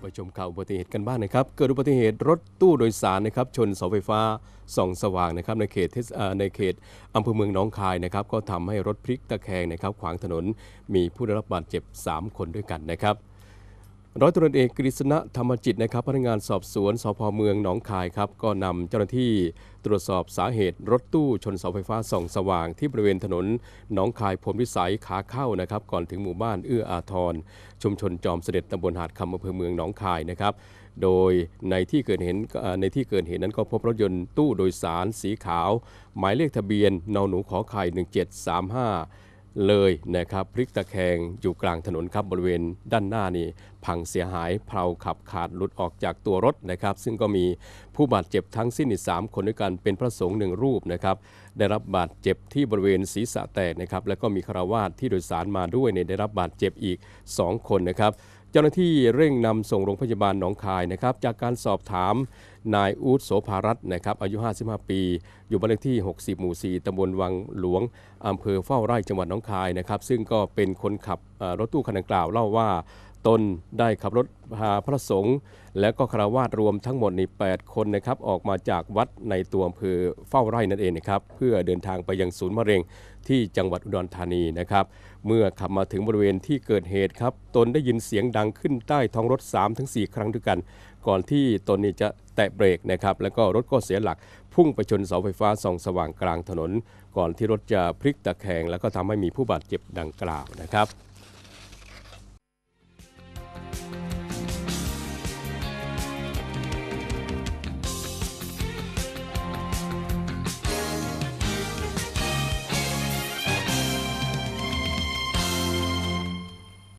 ไปชมข่าวอุบัติเหตุกันบ้างนะครับ เกิดอุบัติเหตุรถตู้โดยสารนะครับชนเสาไฟฟ้าส่องสว่างนะครับในเขตเทศในเขตอำเภอเมืองน้องคายนะครับ ก็ทำให้รถพลิกตะแคงนะครับขวางถนนมีผู้ได้รับบาดเจ็บ 3 คนด้วยกันนะครับ ร้อยตำรวจเอกกฤษณะธรรมจิตนะครับพนักงานสอบสวนสพเมืองหนองคายครับก็นำเจ้าหน้าที่ตรวจสอบสาเหตุรถตู้ชนเสาไฟฟ้าส่องสว่างที่บริเวณถนนหนองคายพลวิสัยขาเข้านะครับก่อนถึงหมู่บ้านเอื้ออาทรชุมชนจอมเสด็จตำบลหาดคำอำเภอเมืองหนองคายนะครับโดยในที่เกิดเหตุในที่เกิดเหตุนั้นก็พบรถยนต์ตู้โดยสารสีขาว หมายเลขทะเบียนนหนูขอไข่1735 เลยนะครับพลิกตะแคงอยู่กลางถนนครับบริเวณด้านหน้านี่พังเสียหายเพลาขับขาดหลุดออกจากตัวรถนะครับ ซึ่งก็มีผู้บาดเจ็บทั้งสิ้นอีกสามคนด้วยกันเป็นพระสงฆ์หนึ่งรูปนะครับ ได้รับบาดเจ็บที่บริเวณศีรษะแตกนะครับ แล้วก็มีคาวาสที่โดยสารมาด้วยเนี่ยได้รับบาดเจ็บอีก 2 คนนะครับ เจ้าหน้าที่เร่งนำส่งโรงพยาบาลหนองคายนะครับ จากการสอบถามนายอูดโสภารัตน์นะครับ อายุ 55 ปี อยู่บ้านเลขที่ 60 หมู่ 4ตำบลวังหลวงอำเภอเฝ้าไร่จังหวัดหนองคายนะครับ ซึ่งก็เป็นคนขับรถตู้คันดังกล่าวเล่าว่า ตนได้ขับรถพาพระสงฆ์และก็คาวาสรวมทั้งหมดใน8คนนะครับออกมาจากวัดในตัวอำเภอเฝ้าไร่นั่นเองนะครับเพื่อเดินทางไปยังศูนย์มะเร็งที่จังหวัดอุดรธานีนะครับ เมื่อขับมาถึงบริเวณที่เกิดเหตุครับ ตนได้ยินเสียงดังขึ้นใต้ท้องรถ 3-4 ครั้งด้วยกัน ก่อนที่ตนนี้จะแตะเบรกนะครับแล้วก็รถก็เสียหลักพุ่งไปชนเสาไฟฟ้าส่องสว่างกลางถนน ก่อนที่รถจะพลิกตะแคงแล้วก็ทำให้มีผู้บาดเจ็บดังกล่าวนะครับ